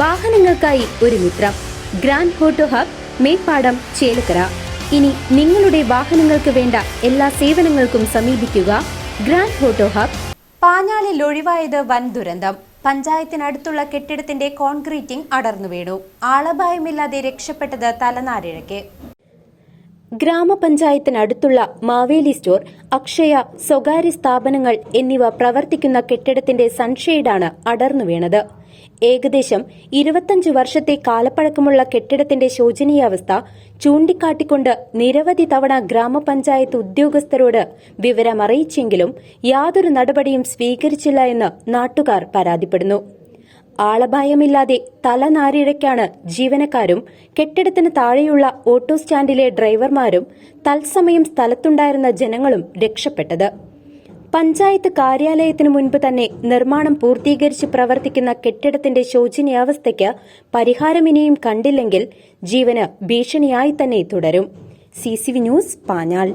വാഹനങ്ങൾക്കായി ഒരു മിത്രം. Grand auto hub Meppadam Chelakkara. ഇനി നിങ്ങളുടെ വാഹനങ്ങൾക്ക് വേണ്ട എല്ലാ സേവനങ്ങൾക്കും സമീപിക്കുക ഗ്രാൻഡ് ഹോട്ടോ ഹബ്. പാഞ്ഞാലിൽ ഒഴിവായത് വൻ ദുരന്തം. പഞ്ചായത്തിനടുത്തുള്ള കെട്ടിടത്തിന്റെ കോൺക്രീറ്റിംഗ് അടർന്നു വീണു. ആളപായമില്ലാതെ രക്ഷപ്പെട്ടത് തലനാരിഴയ്ക്ക്. ഗ്രാമപഞ്ചായത്തിനടുത്തുള്ള മാവേലി സ്റ്റോർ അക്ഷയ സ്വകാര്യ സ്ഥാപനങ്ങൾ എന്നിവ പ്രവർത്തിക്കുന്ന കെട്ടിടത്തിന്റെ സൺഷെയ്ഡാണ് അടർന്നു വീണത്. ഏകദേശം ഇരുപത്തഞ്ച് വർഷത്തെ കാലപ്പഴക്കമുള്ള കെട്ടിടത്തിന്റെ ശോചനീയാവസ്ഥ ചൂണ്ടിക്കാട്ടിക്കൊണ്ട് നിരവധി തവണ ഗ്രാമപഞ്ചായത്ത് ഉദ്യോഗസ്ഥരോട് വിവരമറിയിച്ചെങ്കിലും യാതൊരു നടപടിയും സ്വീകരിച്ചില്ല എന്ന് നാട്ടുകാർ പരാതിപ്പെടുന്നു. ആളപായമില്ലാതെ തലനാരിഴയ്ക്കാണ് ജീവനക്കാരും കെട്ടിടത്തിന് താഴെയുള്ള ഓട്ടോ സ്റ്റാൻഡിലെ ഡ്രൈവർമാരും തത്സമയം സ്ഥലത്തുണ്ടായിരുന്ന ജനങ്ങളും രക്ഷപ്പെട്ടത്. പഞ്ചായത്ത് കാര്യാലയത്തിനു മുൻപ് തന്നെ നിർമ്മാണം പൂർത്തീകരിച്ച് പ്രവർത്തിക്കുന്ന കെട്ടിടത്തിന്റെ ശോചനീയാവസ്ഥയ്ക്ക് പരിഹാരം ഇനിയും കണ്ടില്ലെങ്കിൽ ജീവന് ഭീഷണിയായി തന്നെ തുടരും. C news Panjal.